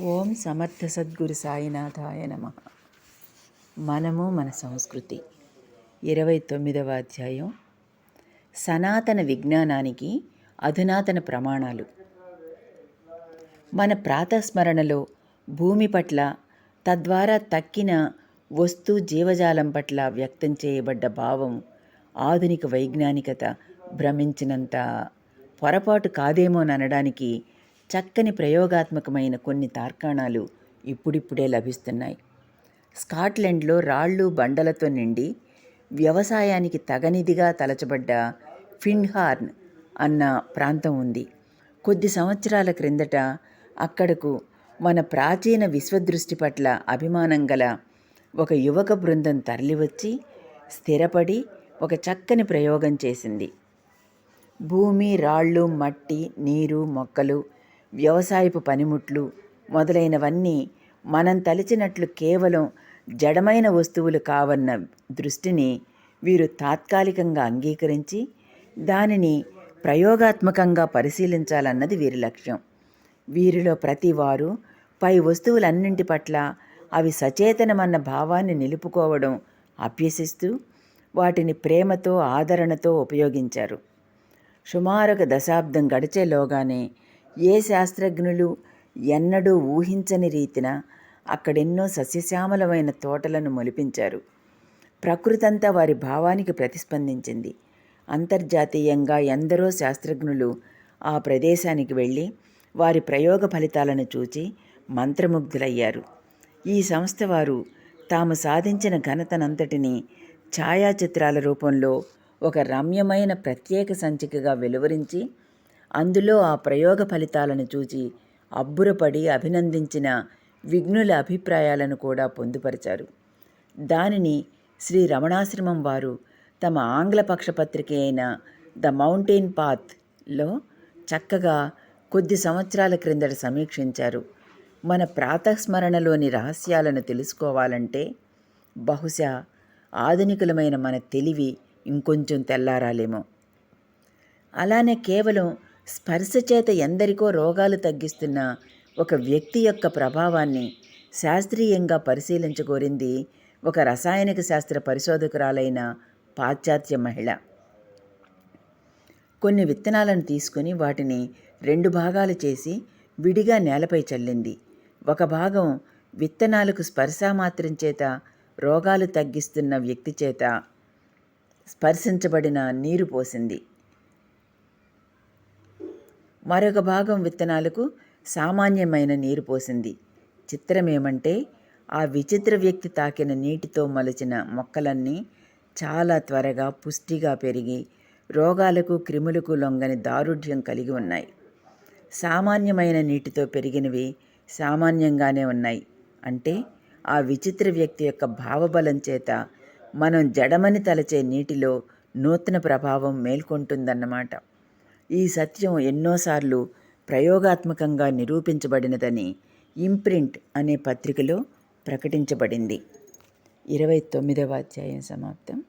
ఓం సమర్థ సద్గురు సాయినాథాయ నమ. మనము మన సంస్కృతి. ఇరవై తొమ్మిదవ అధ్యాయం. సనాతన విజ్ఞానానికి అధునాతన ప్రమాణాలు. మన ప్రాతస్మరణలో భూమి పట్ల తద్వారా తక్కిన వస్తు జీవజాలం పట్ల వ్యక్తం చేయబడ్డ భావం ఆధునిక వైజ్ఞానికత భ్రమించినంత పొరపాటు కాదేమోననడానికి చక్కని ప్రయోగాత్మకమైన కొన్ని తార్కాణాలు ఇప్పుడిప్పుడే లభిస్తున్నాయి. స్కాట్లాండ్లో రాళ్ళు బండలతో నిండి వ్యవసాయానికి తగనిదిగా తలచబడ్డ ఫిన్హార్న్ అన్న ప్రాంతం ఉంది. కొద్ది సంవత్సరాల క్రిందట అక్కడకు మన ప్రాచీన విశ్వదృష్టి పట్ల అభిమానం గల ఒక యువక బృందం తరలివచ్చి స్థిరపడి ఒక చక్కని ప్రయోగం చేసింది. భూమి రాళ్ళు మట్టి నీరు మొక్కలు వ్యవసాయపు పనిముట్లు మొదలైనవన్నీ మనం తలిచినట్లు కేవలం జడమైన వస్తువులు కావన్న దృష్టిని వీరు తాత్కాలికంగా అంగీకరించి దానిని ప్రయోగాత్మకంగా పరిశీలించాలన్నది వీరి లక్ష్యం. వీరిలో ప్రతి వారు పై వస్తువులన్నింటి పట్ల అవి సచేతనమన్న భావాన్ని నిలుపుకోవడం అభ్యసిస్తూ వాటిని ప్రేమతో ఆదరణతో ఉపయోగించారు. సుమారు ఒక దశాబ్దం గడిచేలోగానే ఏ శాస్త్రజ్ఞులు ఎన్నడూ ఊహించని రీతిన అక్కడెన్నో సస్యశ్యామలమైన తోటలను మొలిపించారు. ప్రకృతంతా వారి భావానికి ప్రతిస్పందించింది. అంతర్జాతీయంగా ఎందరో శాస్త్రజ్ఞులు ఆ ప్రదేశానికి వెళ్ళి వారి ప్రయోగ ఫలితాలను చూచి మంత్రముగ్ధులయ్యారు. ఈ సంస్థ వారు తాము సాధించిన ఘనతనంతటిని ఛాయాచిత్రాల రూపంలో ఒక రమ్యమైన ప్రత్యేక సంచికగా వెలువరించి అందులో ఆ ప్రయోగ ఫలితాలను చూచి అబ్బురపడి అభినందించిన విఘ్నుల అభిప్రాయాలను కూడా పొందుపరిచారు. దానిని శ్రీ రమణాశ్రమం వారు తమ ఆంగ్ల పక్షపత్రిక అయిన ద మౌంటైన్ పాత్లో చక్కగా కొద్ది సంవత్సరాల క్రిందట సమీక్షించారు. మన ప్రాతస్మరణలోని రహస్యాలను తెలుసుకోవాలంటే బహుశా ఆధునికులమైన మన తెలివి ఇంకొంచెం తెల్లారాలేమో. అలానే కేవలం స్పర్శ చేత ఎందరికో రోగాలు తగ్గిస్తున్న ఒక వ్యక్తి యొక్క ప్రభావాన్ని శాస్త్రీయంగా పరిశీలించగోరింది ఒక రసాయనిక శాస్త్ర పరిశోధకురాలైన పాశ్చాత్య మహిళ. కొన్ని విత్తనాలను తీసుకుని వాటిని రెండు భాగాలు చేసి విడిగా నేలపై చల్లింది. ఒక భాగం విత్తనాలకు స్పర్శ మాత్రం చేత రోగాలు తగ్గిస్తున్న వ్యక్తి చేత స్పర్శించబడిన నీరు పోసింది. మరొక భాగం విత్తనాలకు సామాన్యమైన నీరు పోసింది. చిత్రమేమంటే ఆ విచిత్ర వ్యక్తి తాకిన నీటితో మలిచిన మొక్కలన్నీ చాలా త్వరగా పుష్టిగా పెరిగి రోగాలకు క్రిములకు లొంగని దారుఢ్యం కలిగి ఉన్నాయి. సామాన్యమైన నీటితో పెరిగినవి సామాన్యంగానే ఉన్నాయి. అంటే ఆ విచిత్ర వ్యక్తి యొక్క భావబలం చేత మనం జడమని తలచే నీటిలో నూతన ప్రభావం మేల్కొంటుందన్నమాట. ఈ సత్యం ఎన్నోసార్లు ప్రయోగాత్మకంగా నిరూపించబడినదని ఇంప్రింట్ అనే పత్రికలో ప్రకటించబడింది. ఇరవై తొమ్మిదవ అధ్యాయం సమాప్తం.